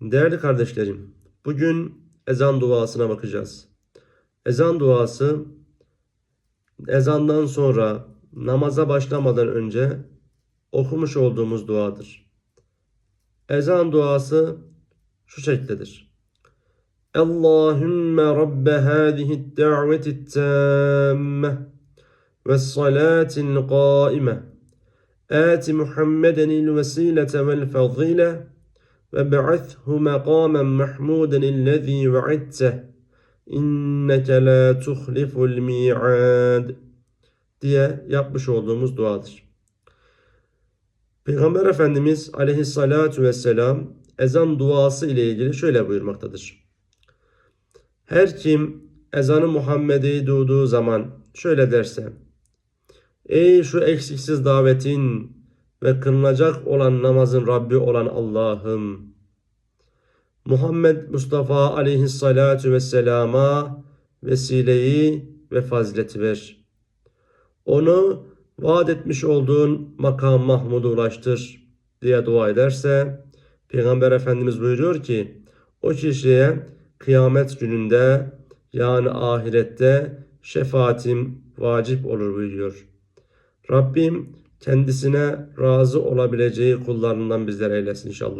Değerli kardeşlerim, bugün ezan duasına bakacağız. Ezan duası ezandan sonra namaza başlamadan önce okumuş olduğumuz duadır. Ezan duası şu şekildedir. Allahümme Rabbe hâzihi da'veti tâmme ve salâtil qâime آت محمدا الوسيلة والفضيلة ve be'athu maqamen mahmuden illezî ve'itteh inneke la tuhliful mi'ad diye yapmış olduğumuz duadır. Peygamber Efendimiz aleyhissalatu vesselam ezan duası ile ilgili şöyle buyurmaktadır. Her kim ezanı Muhammed'i duyduğu zaman şöyle derse Ey şu eksiksiz davetin ve kılınacak olan namazın Rabbi olan Allah'ım. Muhammed Mustafa aleyhissalatu vesselama vesileyi ve fazileti ver. Onu vaat etmiş olduğun makam Mahmud'a ulaştır diye dua ederse Peygamber Efendimiz buyuruyor ki o kişiye kıyamet gününde yani ahirette şefaatim vacip olur buyuruyor. Rabbim kendisine razı olabileceği kullarından bizler eylesin inşallah.